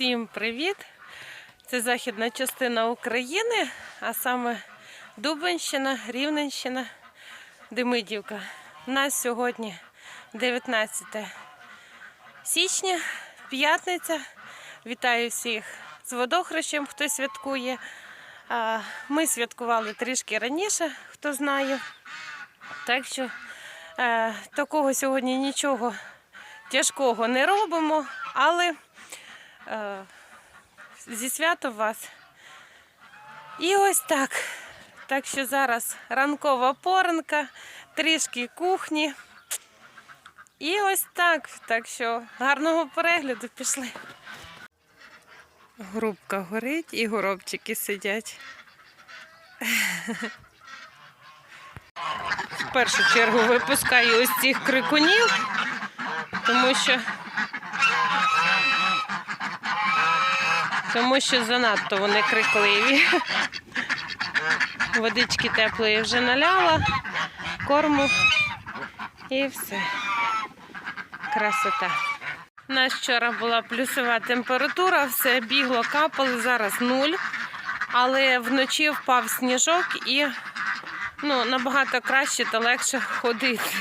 Всім привіт! Це західна частина України, а саме Дубенщина, Рівненщина, Демидівка. У нас сьогодні 19 січня, п'ятниця. Вітаю всіх з водохрещем, хто святкує. Ми святкували трішки раніше, хто знає. Так що е, такого сьогодні нічого тяжкого не робимо, але зі святом вас. І ось так. Так що зараз ранкова поранка, трішки кухні. І ось так. Так що гарного перегляду пішли. Грубка горить і горобчики сидять. В першу чергу випускаю ось цих крикунів, тому що тому що занадто вони крикливі. Водички теплої вже наляла, корму і все. Красота. У нас вчора була плюсова температура, все бігло, капало, зараз нуль. Але вночі впав сніжок і ну, набагато краще та легше ходити.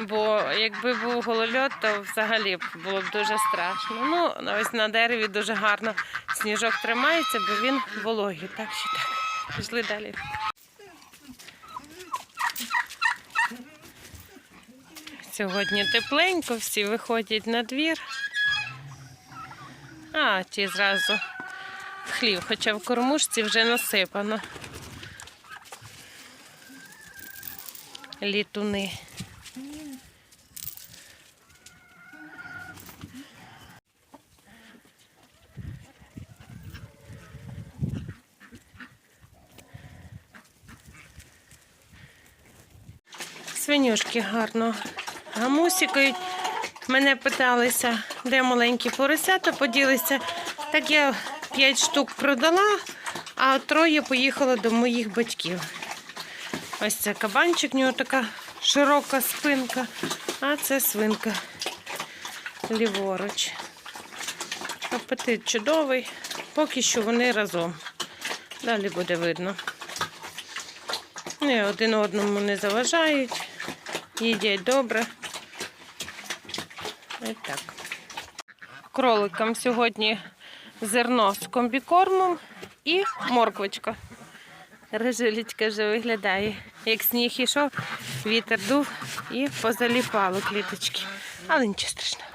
Бо якби був голольот, то взагалі було б дуже страшно. Ну, ось на дереві дуже гарно сніжок тримається, бо він вологий. Так що так. Пішли далі. Сьогодні тепленько, всі виходять на двір. А, ті зразу в хлів, хоча в кормушці вже насипано. Літуни. Свинюшки гарно гамусікають. Мене питалися, де маленькі поросята поділися. Так я 5 штук продала, а троє поїхало до моїх батьків. Ось це кабанчик, у нього така широка спинка, а це свинка ліворуч. Апетит чудовий, поки що вони разом. Далі буде видно. Ні, один одному не заважають, їдять добре. Ось так. Кроликам сьогодні зерно з комбікормом і морквочка. Режилічка вже виглядає. Як сніг ішов, вітер дув і позаліпало кліточки. Але нічого страшного.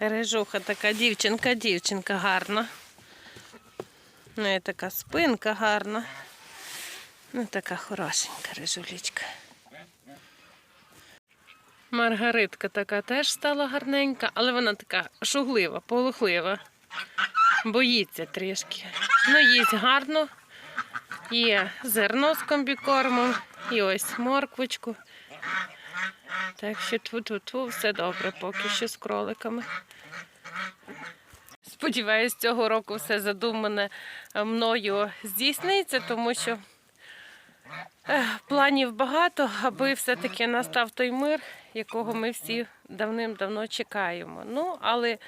Режуха така дівчинка, дівчинка гарна. Ну і така спинка гарна. Ну, така хорошенька режулічка. Маргаритка така теж стала гарненька, але вона така шуглива, полухлива. Боїться трішки. Ну, їсть гарно. Є зерно з комбікормом, і ось морквочку. Так що тьфу-тьфу-тьфу, все добре поки що з кроликами. Сподіваюсь, цього року все задумане мною здійсниться, тому що планів багато, аби все-таки настав той мир, якого ми всі давним-давно чекаємо. Ну, але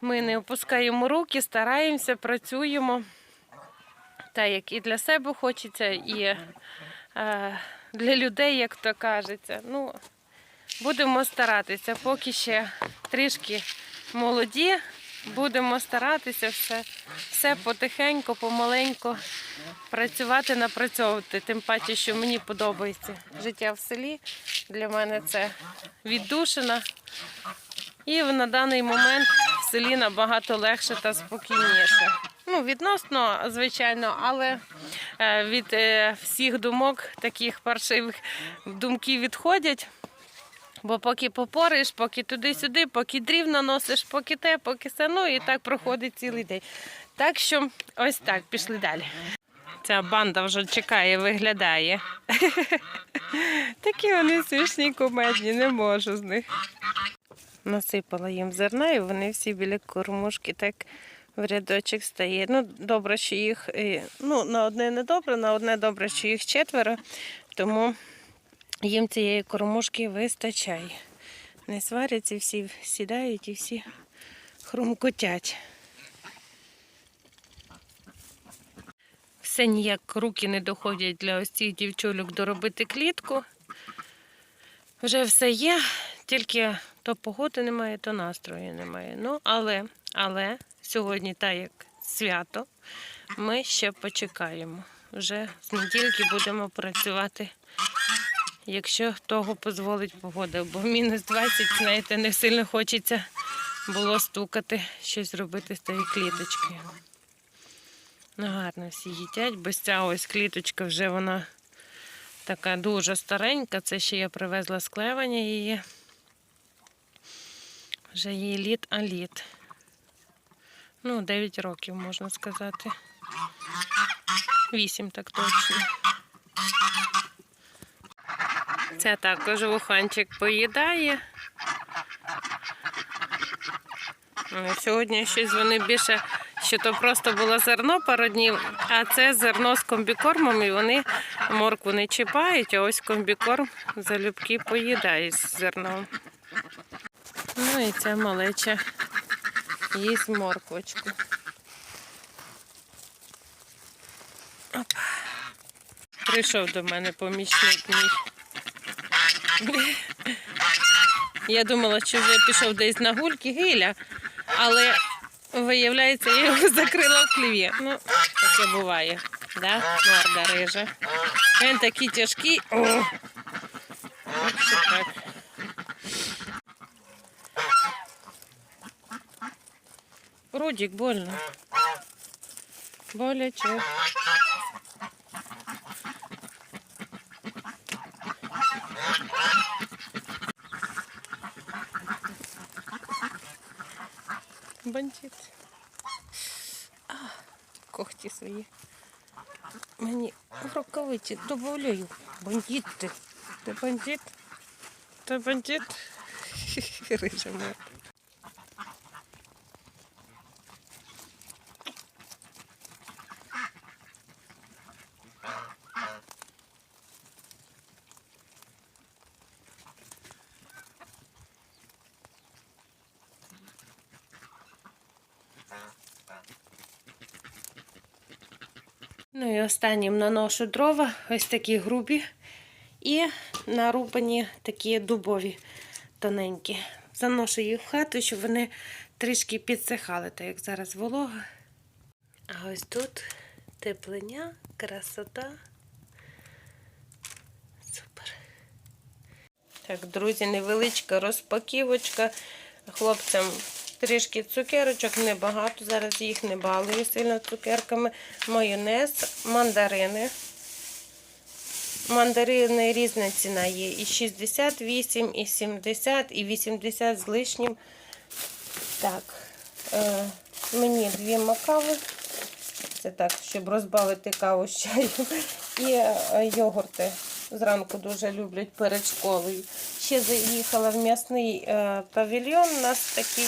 ми не опускаємо руки, стараємося, працюємо. Та як і для себе хочеться, і е, для людей, як то кажеться. Ну, будемо старатися, поки ще трішки молоді. Будемо старатися все, все потихеньку, помаленьку працювати, напрацьовувати. Тим паче, що мені подобається життя в селі. Для мене це віддушина. І на даний момент в селі набагато легше та спокійніше. Ну, відносно, звичайно, але е, від е, всіх думок таких паршивих думки відходять. Бо поки попориш, поки туди-сюди, поки дрів наносиш, поки те, поки все, ну і так проходить цілий день. Так що ось так, пішли далі. Ця банда вже чекає, виглядає. Такі вони смішні комедні, не можу з них. Насипала їм зерна, і вони всі біля кормушки так в рядочок стає. Ну, добре, що їх ну, на одне не добре, на одне добре, що їх четверо, тому їм цієї кормушки вистачає. Не сваряться, всі сідають і всі хрумкотять. Все ніяк руки не доходять для ось цих дівчулок доробити клітку. Вже все є, тільки то погоди немає, то настрою немає. Ну, але, але сьогодні, так як свято, ми ще почекаємо. Вже з недільки будемо працювати, якщо того дозволить погода. Бо мінус 20, знаєте, не сильно хочеться було стукати, щось робити з тією кліточкою. Ну, гарно всі їдять. Без ця ось кліточка вже вона така дуже старенька. Це ще я привезла з клевання її. Вже їй літ, а літ. Ну, 9 років, можна сказати. 8 так точно. Це також вуханчик поїдає. Ну, Сьогодні щось вони більше, що то просто було зерно пару днів, а це зерно з комбікормом, і вони моркву не чіпають, а ось комбікорм залюбки поїдають з зерном. Ну і ця малеча їсть морквочку. Оп. Прийшов до мене помічник мій. Я думала, що вже пішов десь на гульки гиля, але виявляється, я його закрила в хліві. Ну, таке буває. Да? Морда рижа. Він такий тяжкий. О! Так. Рудик, больно. Боляче. Бандит. А, когті свої. Мені в рукавиці добавляю. Бандит ти. Ти бандит? Ти бандит? Рижа моя. Ну і останнім наношу дрова, ось такі грубі. І нарубані такі дубові тоненькі. Заношу їх в хату, щоб вони трішки підсихали, так як зараз волога. А ось тут теплення, красота. Супер. Так, друзі, невеличка розпаківочка. Хлопцям трішки цукерочок, небагато. Зараз їх не балую сильно цукерками. Майонез, мандарини. Мандарини різна ціна є. І 68, і 70, і 80 з лишнім. Так, е, мені дві макави. Це так, щоб розбавити каву з чаю. І е, йогурти. Зранку дуже люблять перед школою. Ще заїхала в м'ясний е, павільйон. У нас такий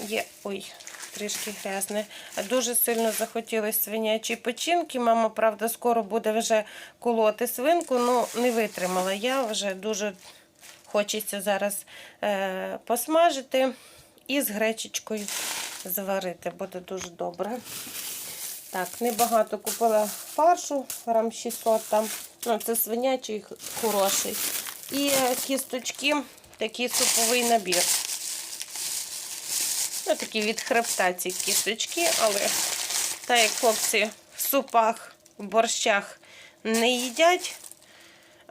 є. Ой, трішки грязне. Дуже сильно захотілося свинячі печінки. Мама, правда, скоро буде вже колоти свинку, але не витримала. Я вже дуже хочеться зараз е, посмажити і з гречечкою заварити. Буде дуже добре. Так, небагато купила фаршу, грам 600 там. Ну, це свинячий хороший. І е, кісточки, такий суповий набір. Ну, такі від хребта ці кісточки, але так як хлопці в супах, в борщах не їдять,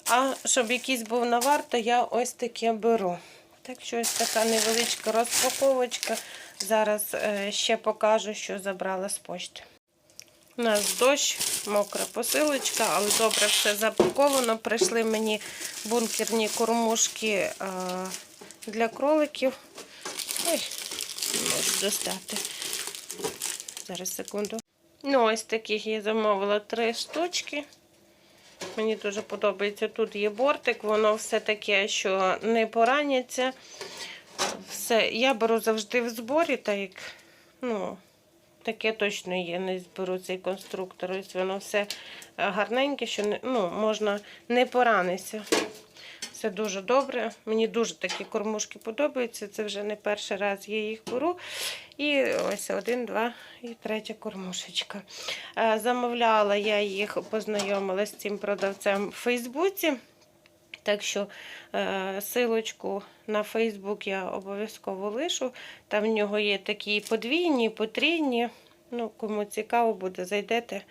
а щоб якийсь був навар, то я ось таке беру. Так що ось така невеличка розпаковочка. Зараз е, ще покажу, що забрала з почти. У нас дощ, мокра посилочка, але добре все запаковано. Прийшли мені бункерні кормушки е, для кроликів. Ой, можу достати. Зараз секунду. Ну, ось таких я замовила три штучки. Мені дуже подобається. Тут є бортик, воно все таке, що не пораняться. Все, я беру завжди в зборі, так як, ну, таке точно є. Не зберу цей конструктор. Ось воно все гарненьке, що ну, можна не поранитися. Все дуже добре. Мені дуже такі кормушки подобаються. Це вже не перший раз я їх беру. І ось один, два і третя кормушечка. Е, Замовляла я їх, познайомилася з цим продавцем в Фейсбуці. Так що е, силочку на Фейсбук я обов'язково лишу. Там в нього є такі подвійні, потрійні. Ну, кому цікаво буде, зайдете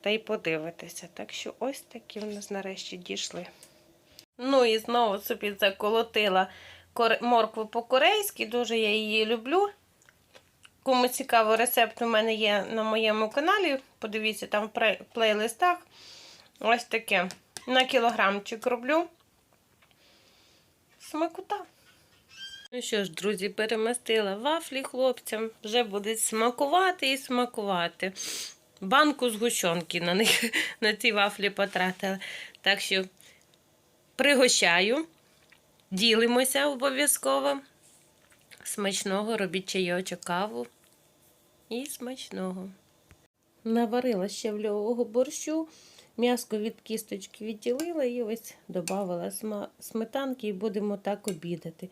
та й подивитеся. Так що ось такі в нас нарешті дійшли. Ну і знову собі заколотила моркву по-корейськи, дуже я її люблю. Кому цікаво, рецепт у мене є на моєму каналі. Подивіться там в плейлистах. Ось таке. На кілограмчик роблю. Смакота. Ну що ж, друзі, перемастила вафлі хлопцям. Вже будуть смакувати і смакувати. Банку згущенки на них на ці вафлі потратила. Так що пригощаю, ділимося обов'язково. Смачного робіть чайочок, каву. І смачного. Наварила ще вльового борщу. М'яско від кісточки відділила і ось додавала сметанки і будемо так обідати.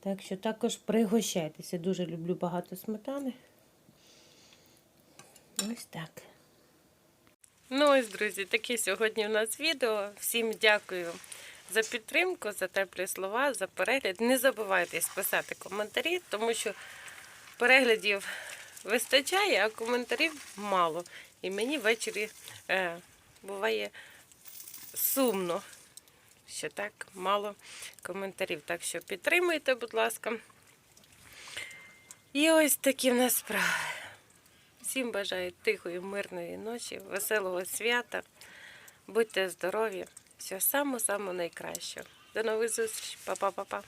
Так що також пригощайтеся. Дуже люблю багато сметани. Ось так. Ну ось, друзі, таке сьогодні у нас відео. Всім дякую за підтримку, за теплі слова, за перегляд. Не забувайте писати коментарі, тому що переглядів вистачає, а коментарів мало. І мені ввечері е, буває сумно, що так мало коментарів. Так що підтримуйте, будь ласка. І ось такі в нас справи. Всім бажаю тихої, мирної ночі, веселого свята. Будьте здорові. Всього саме саме найкраще. До нових зустрічей. Па-па-па-па.